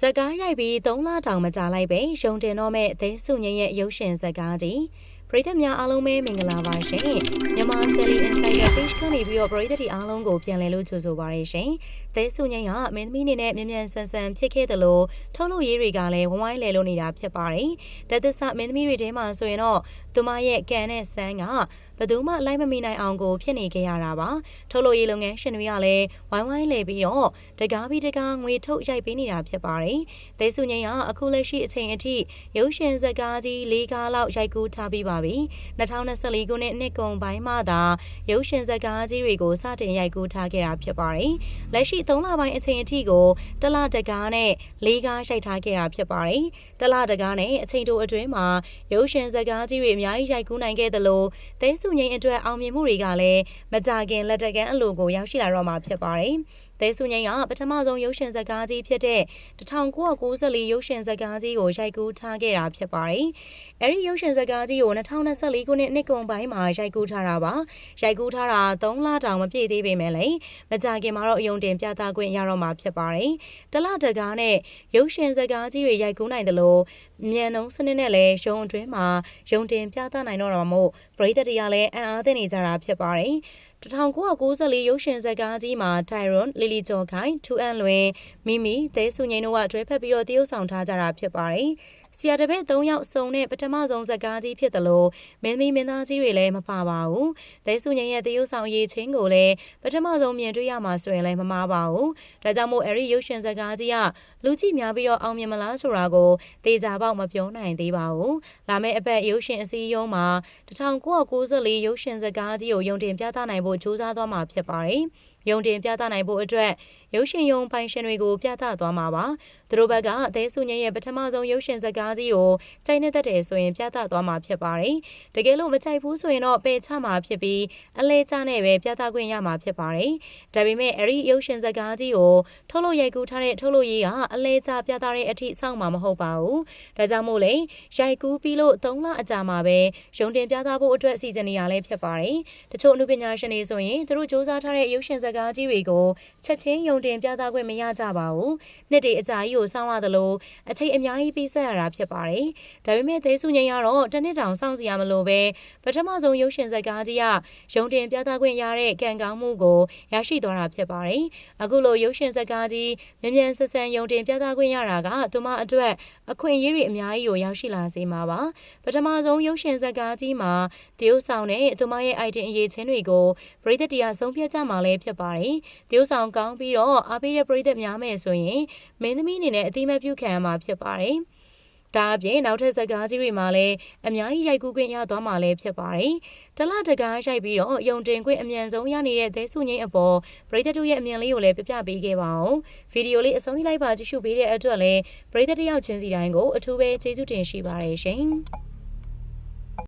ဇက်ကားရိုက်ပြီး3လတောင်မကြာလိုက်ပဲရုံတင်တော့မဲ့သဲစုငင်းရဲ့ရုပ်ရှင်ဇက်ကားကြီး ပရိသတ်များအားလုံးပဲမင်္ဂလာပါရှင်မြန်မာ Sally Insider Page ကနေပြီးတော့ပရိသတ်တွေအားလုံးကိုပြန်လည်လို့ကြိုဆိုပါရရှင်သဲစုငင်းကမင်းသမီးနေနဲ့မြန်မြန်ဆန်ဆန်ဖြစ်ခဲ့တယ်လို့ထုတ်လို့ရေးတွေကလည်းဝဝိုင်းလဲလို့နေတာဖြစ်ပါတယ်တသက်ဆမင်းသမီးတွေထဲမှာဆိုရင်တော့သူမရဲ့ကန်နဲ့ဆန်းကဘယ်သူမှလိုက်မမီနိုင်အောင်ကိုဖြစ်နေခဲ့ရတာပါထုတ်လို့ရေးလုပ်ငန်းရှင်တွေကလည်းဝိုင်းဝိုင်းလဲပြီးတော့တကားပြီးတကားငွေထုတ်ရိုက်ပေးနေတာဖြစ်ပါတယ်သဲစုငင်းကအခုလက်ရှိအချိန်အထိရုပ်ရှင်ဇက်ကားကြီး၄ကားလောက်ရိုက်ကူးထားပြီးပါပြီ2024ခုနှစ်နှစ်ကုန်ပိုင်းမှသာရုပ်ရှင်ဇက်ကားကြီးတွေကိုစတင်ရိုက်ကူးထားခဲ့တာဖြစ်ပါတယ်လက်ရှိ3လပိုင်းအချိန်အထိကိုတလတကားနဲ့၄ကားရိုက်ထားခဲ့တာဖြစ်ပါတယ်တလတကားနဲ့အချိန်တိုအတွင်းမှာရုပ်ရှင်ဇက်ကားကြီးတွေအများကြီးရိုက်ကူးနိုင်ခဲ့သလိုသဲစုငင်းအတွက်အောင်မြင်မှုတွေကလည်းမကြခင်လက်တကမ်းအလိုကိုရောက်ရှိလာတော့မှာဖြစ်ပါတယ် သဲစုငိမ့်ကပထမဆုံးရုပ်ရှင်ဇာတ်ကားကြီးဖြစ်တဲ့1994ရုပ်ရှင်ဇာတ်ကားကြီးကိုရိုက်ကူးထားခဲ့တာဖြစ်ပါတယ်။အဲဒီရုပ်ရှင်ဇာတ်ကားကြီးကို2024ခုနှစ်နှစ်ကုန်ပိုင်းမှာရိုက်ကူးထားတာပါ။ရိုက်ကူးထားတာ3လတောင်မပြည့်သေးပေမဲ့လည်းမကြခင်မှာတော့အယုံတင်ပြသခွင့်ရတော့မှာဖြစ်ပါတယ်။တလတကားနဲ့ရုပ်ရှင်ဇာတ်ကားကြီးတွေရိုက်ကူးနိုင်တယ်လို့မြန်နှုံးစနစ်နဲ့လည်းရုံအတွင်းမှာယုံတင်ပြသနိုင်တော့တာမို့ပရိသတ်တွေကလည်းအံ့အားသင့်နေကြတာဖြစ်ပါတယ်။1994ရုပ်ရှင်ဇာတ်ကားကြီးမှာတိုင်ရွန်လီလီကျော်ခိုင်ထူအန်လွင်မိမိသဲဆုငိန်တို့ကတွဲဖက်ပြီးတော့တရုပ်ဆောင်ထားကြတာဖြစ်ပါတယ်။ဆီယာတပည့်၃ယောက်စုံတဲ့ပထမဆုံးဇာတ်ကားကြီးဖြစ်တယ်လို့မင်းသမီးမင်းသားကြီးတွေလည်းမပါပါဘူး။သဲဆုငိန်ရဲ့တရုပ်ဆောင်ရေးချင်းကိုလည်းပထမဆုံးမြင်တွေ့ရမှာဆိုရင်လည်းမမှားပါဘူး။ဒါကြောင့်မို့အဲဒီရုပ်ရှင်ဇာတ်ကားကြီးကလူကြည့်များပြီးတော့အောင်မြင်မလားဆိုတာကိုသေချာပေါက်မပြောနိုင်သေးပါဘူး။လာမယ့်အပတ်ရုပ်ရှင်အစည်းအရုံးမှာ1994ရုပ်ရှင်ဇာတ်ကားကြီးကိုယုံတင်ပြသနိုင်ဖို့ကြိုးစားသွားမှာဖြစ်ပါတယ်။ ယုံတင်ပြသနိုင်ဖို့အတွက်ရုပ်ရှင်ယုံပိုင်ရှင်တွေကိုပြသသွားမှာပါ။သူတို့ဘက်ကအသေးစုညရဲ့ပထမဆုံးရုပ်ရှင်ဇာတ်ကားကြီးကိုကြိုက်နေတတ်တယ်ဆိုရင်ပြသသွားမှာဖြစ်ပါတယ်။တကယ်လို့မကြိုက်ဘူးဆိုရင်တော့ပယ်ချမှာဖြစ်ပြီးအလဲကျနဲ့ပဲပြသခွင့်ရမှာဖြစ်ပါတယ်။ဒါပေမဲ့အဲ့ဒီရုပ်ရှင်ဇာတ်ကားကြီးကိုထုတ်လို့ရိုက်ကူးထားတဲ့ထုတ်လို့ရေးကအလဲကျပြသတဲ့အထိစောင့်မှာမဟုတ်ပါဘူး။ဒါကြောင့်မို့လေရိုက်ကူးပြီးလို့၃လအကြာမှာပဲရုံတင်ပြသဖို့အတွက်စီစဉ်နေရလဲဖြစ်ပါတယ်။တချို့အမှုပညာရှင်တွေဆိုရင်သူတို့စ조사ထားတဲ့ရုပ်ရှင်ဇာတ်ကားကြီးတွေကိုချက်ချင်းယုံတင်ပြသခွင့်မရကြပါဘူး။နှစ်တွေအကြာကြီးကိုစောင့်ရသလိုအချိန်အများကြီးပေးဆက်ရတာဖြစ်ပါတယ်။ဒါပေမဲ့သေးစုငိမ့်ကတော့တနှစ်တောင်စောင့်စီရမလို့ပဲပထမဆုံးရုပ်ရှင်ဇာတ်ကားကြီးကယုံတင်ပြသခွင့်ရတဲ့ကံကောင်းမှုကိုရရှိသွားတာဖြစ်ပါတယ်။အခုလိုရုပ်ရှင်ဇာတ်ကားကြီးမြန်မြန်ဆန်ဆန်ယုံတင်ပြသခွင့်ရတာကသူမအတွက်အခွင့်အရေးတွေအများကြီးကိုရရှိလာစေမှာပါ။ပထမဆုံးရုပ်ရှင်ဇာတ်ကားကြီးမှာတရုတ်ဆောင်နဲ့သူမရဲ့ item အရေးချင်းတွေကိုပြည်သက်တရားဆုံးဖြတ်ကြမှာလည်းဖြစ်ပါတယ်။တရုတ်ဆောင်ကောင်းပြီးတော့အားပေးတဲ့ပရိသတ်များမယ်ဆိုရင်မင်းသမီးအနေနဲ့အတိမတ်ပြုခံရမှာဖြစ်ပါတယ်။ဒါအပြင်နောက်ထပ်ဇက်ကားကြီးတွေမှာလည်းအများကြီးရိုက်ကူးခွင့်ရသွားမှာလည်းဖြစ်ပါတယ်။တလတကားရိုက်ပြီးတော့ယုံတင်ခွင့်အမြန်ဆုံးရနေတဲ့သဲစုငိမ့်အပေါ်ပရိသတ်တို့ရဲ့အမြင်လေးကိုလည်းပြပြပေးခဲ့ပါအောင်။ဗီဒီယိုလေးအဆုံးထိလိုက်ပါကြည့်ရှုပေးတဲ့အတွက်လည်းပရိသတ်တယောက်ချင်းစီတိုင်းကိုအထူးပဲကျေးဇူးတင်ရှိပါတယ်ရှင်။